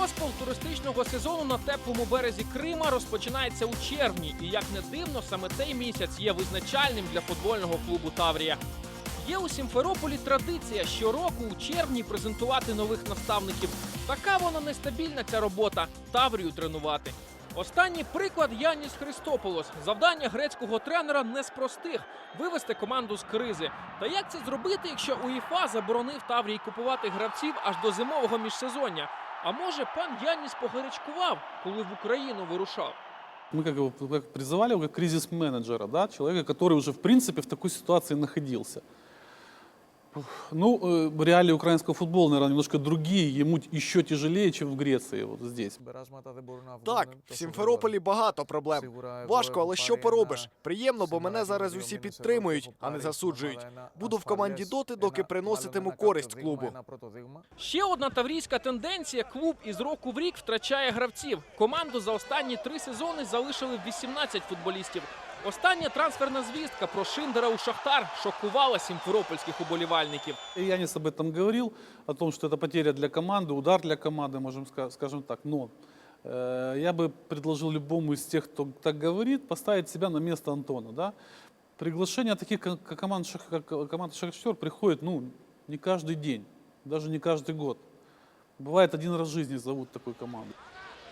Розпал туристичного сезону на теплому березі Крима розпочинається у червні, і як не дивно, саме цей місяць є визначальним для футбольного клубу Таврія. Є у Сімферополі традиція щороку у червні презентувати нових наставників. Така вона нестабільна ця робота Таврію тренувати. Останній приклад Яніс Христополос. Завдання грецького тренера не з простих вивести команду з кризи. Та як це зробити, якщо УЄФА заборонив Таврії купувати гравців аж до зимового міжсезоння? А може, пан Яніс погарячкував, коли в Україну вирушав? Мы как его как призывали его как кризис-менеджера, да, человека, который уже в принципе в такой ситуации находился. Ну, э, реалии украинского футбола, наверное, немножко другие, ему еще тяжелее, чем в Греции, вот здесь. Так, в Сімферополі багато проблем. Важко, але що поробиш? Приємно, бо мене зараз усі підтримують, а не засуджують. Буду в команді доти, доки приноситиму користь клубу. Ще одна таврійська тенденція: клуб із року в рік втрачає гравців. Команду за останні три сезони залишили 18 футболістів. Остання трансферна звістка про Шиндера у Шахтар шокувала сімферопольських уболівальників. И Янис об этом говорил, о том, что это потеря для команды, удар для команды, можем ска- скажем так. Но э, я бы предложил любому из тех, кто так говорит, поставить себя на место Антона. Да? Приглашение таких ко- ко- команд, Шах- как команда Шахтер приходит ну, не каждый день, даже не каждый год. Бывает один раз в жизни зовут такую команду.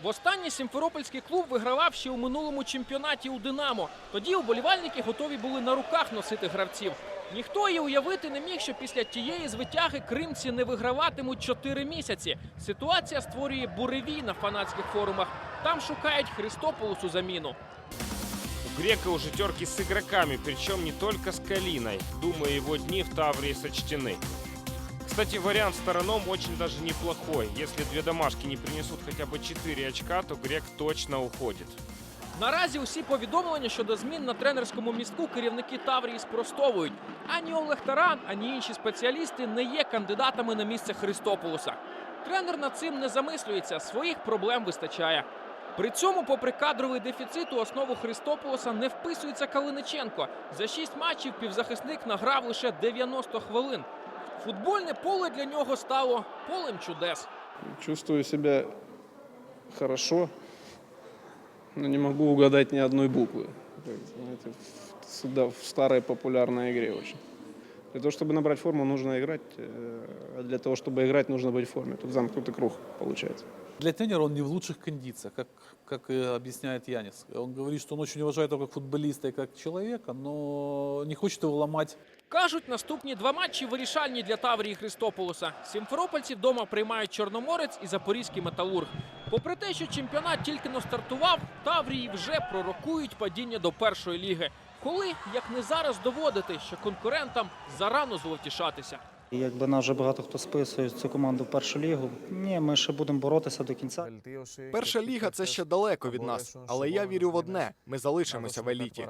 Востаннє сімферопольський клуб вигравав ще у минулому чемпіонаті у Динамо. Тоді уболівальники готові були на руках носити гравців. Ніхто і уявити не міг, що після тієї звитяги кримці не виграватимуть 4 місяці. Ситуація створює буревій на фанатських форумах. Там шукають Христополусу заміну. У Грека уже терки с игроками, причем не только с Калиной. Думаю, его дни в Таврии сочтены. Кстати, вариант с Тараном очень даже неплохой. Если две домашки не принесут хотя бы 4 очка, то Грек точно уходит. Наразі усі повідомлення щодо змін на тренерському містку керівники Таврії спростовують. Ані Олег Таран, ані інші спеціалісти не є кандидатами на місце Христополуса. Тренер над цим не замислюється, своїх проблем вистачає. При цьому, попри кадровий дефіцит, у основу Христополоса не вписується Калиниченко. За шість матчів півзахисник награв лише 90 хвилин. Футбольне поле для нього стало полем чудес. Чувствую себя хорошо, но не могу угадать ни одной буквы. Знаете, в- всегда в старой популярной игре очень. Для того, чтобы набрать форму, нужно играть, э, а для того, чтобы играть, нужно быть в форме. Тут замкнутый круг получается. Для тренера он не в лучших кондициях, как, как и объясняет Янис. Он говорит, что он очень уважает его как футболиста и как человека, но не хочет его ломать Кажуть, наступні два матчі вирішальні для Таврії Христополуса. Сімферопольці вдома приймають Чорноморець і Запорізький металург. Попри те, що чемпіонат тільки но стартував, Таврії вже пророкують падіння до першої ліги. Коли, як не зараз, доводити, що конкурентам зарано зловтішатися. Якби нас вже багато хто списує цю команду в першу лігу. Ні, ми ще будемо боротися до кінця. Перша ліга це ще далеко від нас, але я вірю в одне: ми залишимося в еліті.